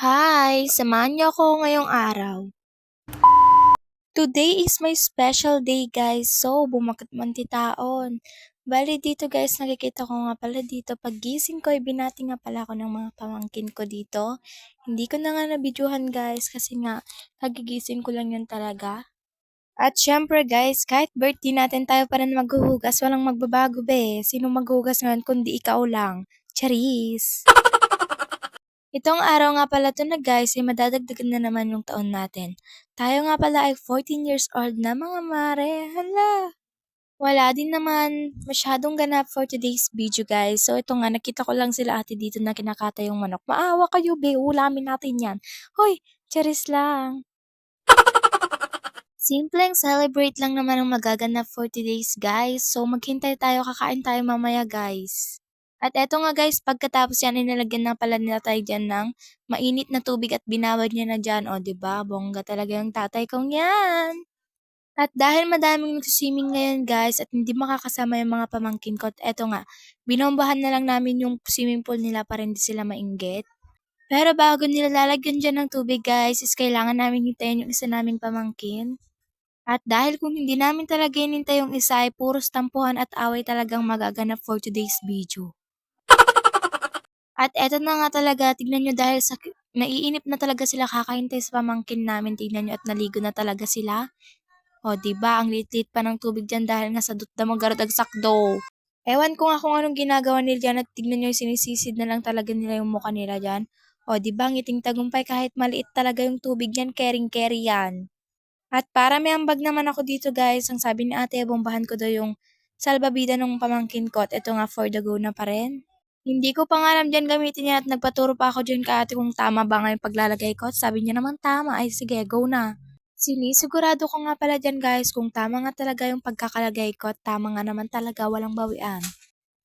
Hi! Samahan niyo ako ngayong araw. Today is my special day guys, so bumakit man ti taon. Bali dito guys, nakikita ko nga pala dito, paggising ko, ibinati nga pala ako ng mga pamangkin ko dito. Hindi ko na nga nabidyohan guys, kasi nga, nagigising ko lang yun talaga. At syempre guys, kahit birthday natin tayo pa rin maghuhugas, walang magbabago be. Sino maghuhugas ngayon kundi ikaw lang. Charis! Itong araw nga pala to na guys, ay madadagdagan na naman yung taon natin. Tayo nga pala ay 14 years old na mga mare. Hala! Wala din naman masyadong ganap for today's video guys. So ito nga, nakita ko lang sila ate dito na kinakata yung manok. Maawa kayo be, ulamin natin yan. Hoy, charis lang. Simpleng celebrate lang naman ang magaganap for today's guys. So maghintay tayo, kakain tayo mamaya guys. At eto nga guys, pagkatapos yan, inilagyan na pala nila tayo dyan ng mainit na tubig at binawad niya na dyan. O, ba diba? Bongga talaga yung tatay kong yan. At dahil madaming nagsiswimming ngayon guys at hindi makakasama yung mga pamangkin ko, eto nga, binombahan na lang namin yung swimming pool nila para hindi sila mainggit. Pero bago nila lalagyan dyan ng tubig guys, is kailangan namin hintayin yung isa naming pamangkin. At dahil kung hindi namin talaga hinintay yung isa ay puros tampuhan at away talagang magaganap for today's video. At eto na nga talaga, tignan nyo dahil sa naiinip na talaga sila kakahintay sa pamangkin namin, tignan nyo at naligo na talaga sila. O, ba diba, ang lit-lit pa ng tubig dyan dahil nga sa dutda mo garadagsak do. Ewan ko nga kung anong ginagawa nila dyan at tignan nyo sinisisid na lang talaga nila yung mukha nila dyan. O, ba diba, ngiting tagumpay kahit maliit talaga yung tubig yan, kering-keri yan. At para may ambag naman ako dito guys, ang sabi ni ate, bombahan ko daw yung salbabida ng pamangkin ko at ito nga for the go na pa rin. Hindi ko pa nga alam dyan gamitin yan at nagpaturo pa ako dyan ka ate kung tama ba nga yung paglalagay ko. At sabi niya naman tama, ay sige, go na. Sinisigurado ko nga pala dyan guys kung tama nga talaga yung pagkakalagay ko at tama nga naman talaga walang bawian.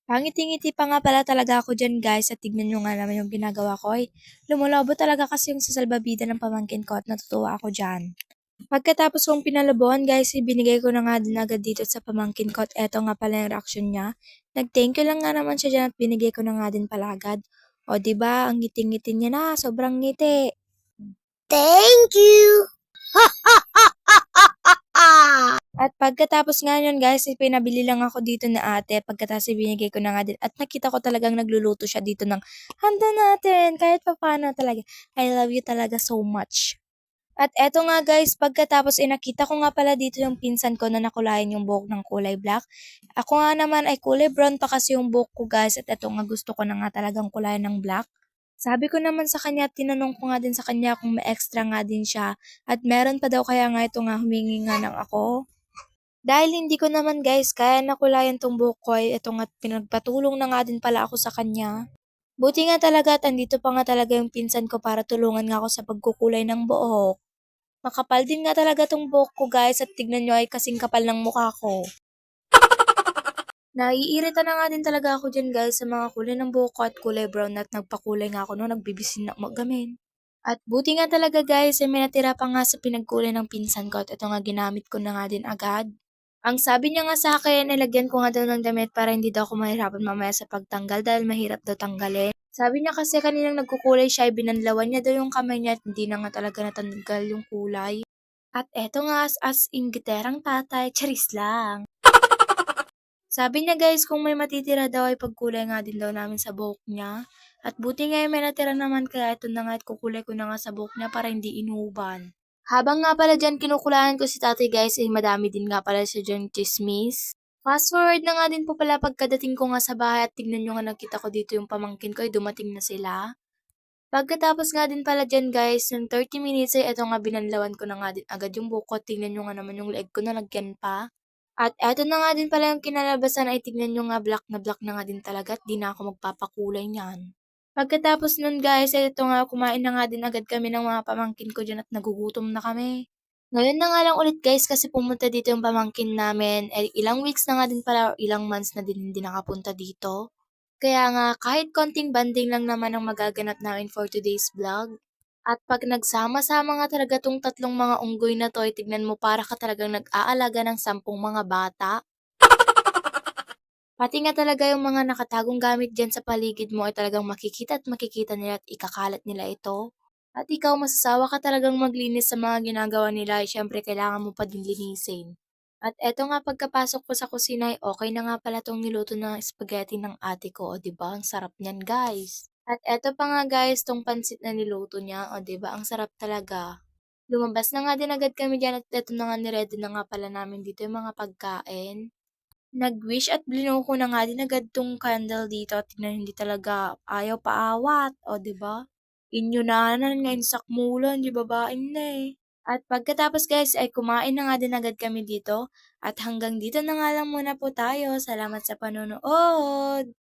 Pangiti-ngiti pa nga pala talaga ako dyan guys at tignan nyo nga naman yung ginagawa ko. Ay, lumulabo talaga kasi yung sa salbabida ng pamangkin ko at natutuwa ako dyan. Pagkatapos kong pinalabuhan guys, ibinigay ko na nga din agad dito sa pamangkin ko at eto nga pala yung reaction niya. Nag-thank you lang nga naman siya dyan at binigay ko na nga din pala agad. O ba diba, ang ngiti-ngiti niya na, sobrang ngiti. Thank you! At pagkatapos nga yun guys, pinabili lang ako dito na ate. Pagkatapos binigay ko na nga din. At nakita ko talagang nagluluto siya dito ng handa natin. Kahit pa paano talaga. I love you talaga so much. At eto nga guys, pagkatapos ay nakita ko nga pala dito yung pinsan ko na nakulayan yung buhok ng kulay black. Ako nga naman ay kulay brown pa kasi yung buhok ko guys at eto nga gusto ko na nga talagang kulayan ng black. Sabi ko naman sa kanya, tinanong ko nga din sa kanya kung may extra nga din siya at meron pa daw kaya nga ito nga humingi nga ng ako. Dahil hindi ko naman guys kaya nakulayan tong buhok ko ay ito nga pinagpatulong na nga din pala ako sa kanya. Buti nga talaga at andito pa nga talaga yung pinsan ko para tulungan nga ako sa pagkukulay ng buhok. Makapal din nga talaga tong buhok ko guys at tignan nyo ay kasing kapal ng mukha ko. Naiirita na nga din talaga ako dyan guys sa mga kulay ng buhok ko at kulay brown at nagpakulay nga ako no, nagbibisin na magamin. At buti nga talaga guys ay may natira pa nga sa pinagkulay ng pinsan ko at ito nga ginamit ko na nga din agad. Ang sabi niya nga sa akin, nilagyan ko nga daw ng damit para hindi daw ako mahirapan mamaya sa pagtanggal dahil mahirap daw tanggalin. Sabi niya kasi kaninang nagkukulay siya, binanlawan niya daw yung kamay niya at hindi na nga talaga natanggal yung kulay. At eto nga as, as ingiterang tatay, charis lang. Sabi niya guys, kung may matitira daw ay pagkulay nga din daw namin sa buhok niya. At buti nga may natira naman kaya ito na nga at kukulay ko na nga sa buhok niya para hindi inuban. Habang nga pala dyan kinukulayan ko si tatay guys, ay madami din nga pala siya dyan chismis. Fast forward na nga din po pala pagkadating ko nga sa bahay at tignan nyo nga nakita ko dito yung pamangkin ko ay dumating na sila. Pagkatapos nga din pala dyan guys, ng 30 minutes ay eto nga binanlawan ko na nga din agad yung buko. Tingnan nyo nga naman yung leg ko nalagyan pa. At eto na nga din pala yung kinalabasan ay tignan nyo nga black na black na nga din talaga at di na ako magpapakulay niyan. Pagkatapos nun guys, ay ito nga kumain na nga din agad kami ng mga pamangkin ko dyan at nagugutom na kami. Ngayon na nga lang ulit guys kasi pumunta dito yung pamangkin namin. Eh, ilang weeks na nga din pala, ilang months na din hindi nakapunta dito. Kaya nga kahit konting banding lang naman ang magaganap namin for today's vlog. At pag nagsama-sama nga talaga tong tatlong mga unggoy na to, ay tignan mo para ka talagang nag-aalaga ng sampung mga bata. Pati nga talaga yung mga nakatagong gamit dyan sa paligid mo ay talagang makikita at makikita nila at ikakalat nila ito. At ikaw masasawa ka talagang maglinis sa mga ginagawa nila, eh, siyempre kailangan mo pa din linisin. At eto nga pagkapasok ko sa kusina ay okey na nga pala 'tong niluto na spaghetti ng ate ko, oh, 'di ba ang sarap niyan guys. At eto pa nga guys 'tong pansit na niluto niya, oh, 'di ba ang sarap talaga. Lumabas na nga din agad kami diyan at eto na nga ni-ready na nga pala namin dito yung mga pagkain. Nag-wish at binuko na nga din agad 'tong candle dito at hindi talaga ayaw paawat, oh, 'di ba? Nanan ngayon sakmulan 'di babaeng na, eh. At pagkatapos guys ay kumain na nga din agad kami dito at hanggang dito na nga lang muna po tayo. Salamat sa panonood.